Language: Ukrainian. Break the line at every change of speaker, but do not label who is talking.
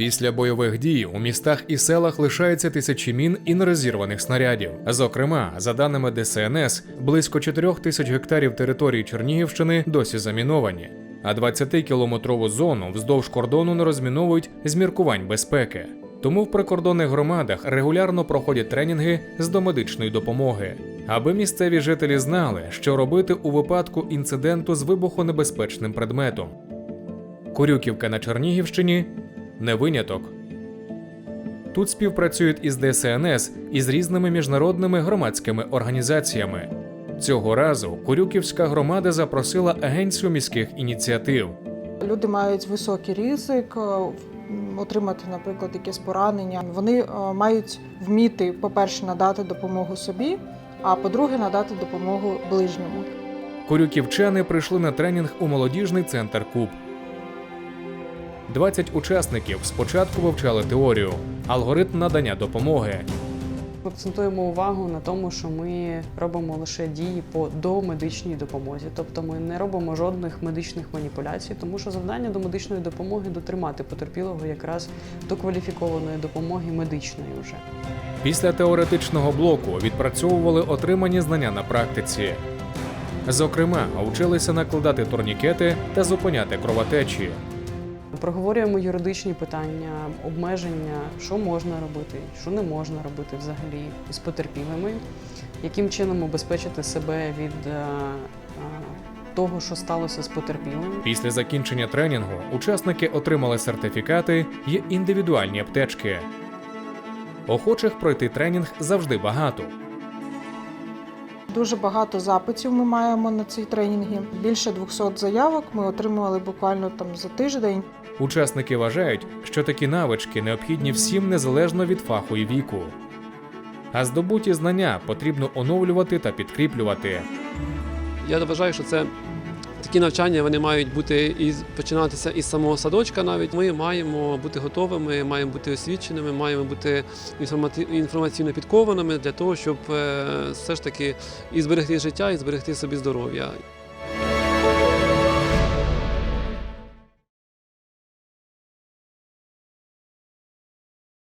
Після бойових дій у містах і селах лишаються тисячі мін і нерозірваних снарядів. Зокрема, за даними ДСНС, близько 4 тисяч гектарів території Чернігівщини досі заміновані, а 20-кілометрову зону вздовж кордону не розміновують з міркувань безпеки. Тому в прикордонних громадах регулярно проходять тренінги з домедичної допомоги, аби місцеві жителі знали, що робити у випадку інциденту з вибухонебезпечним предметом. Курюківка на Чернігівщині не виняток. Тут співпрацюють із ДСНС і з різними міжнародними громадськими організаціями. Цього разу Курюківська громада запросила агенцію міських ініціатив.
Люди мають високий ризик е, отримати, наприклад, якесь поранення. Вони е, мають вміти, по-перше, надати допомогу собі, а по-друге, надати допомогу ближньому.
Курюківчани прийшли на тренінг у молодіжний центр Куб. 20 учасників спочатку вивчали теорію, алгоритм надання допомоги,
Акцентуємо увагу на тому, що ми робимо лише дії по домедичній допомозі, тобто ми не робимо жодних медичних маніпуляцій, тому що завдання до медичної допомоги дотримати потерпілого якраз до кваліфікованої допомоги медичної вже.
Після теоретичного блоку відпрацьовували отримані знання на практиці. Зокрема, вчилися накладати турнікети та зупиняти кровотечі.
Проговорюємо юридичні питання, обмеження, що можна робити, що не можна робити взагалі з потерпілими, яким чином убезпечити себе від е, е, того, що сталося з потерпілим.
Після закінчення тренінгу учасники отримали сертифікати й індивідуальні аптечки. Охочих пройти тренінг завжди багато.
Дуже багато запитів ми маємо на ці тренінги. Більше 200 заявок ми отримували буквально там за тиждень.
Учасники вважають, що такі навички необхідні всім незалежно від фаху і віку. А здобуті знання потрібно оновлювати та підкріплювати.
Я вважаю, що це такі навчання вони мають бути і починатися із самого садочка. Навіть ми маємо бути готовими, маємо бути освіченими, маємо бути інформаційно підкованими для того, щоб е, все ж таки і зберегти життя, і зберегти собі здоров'я.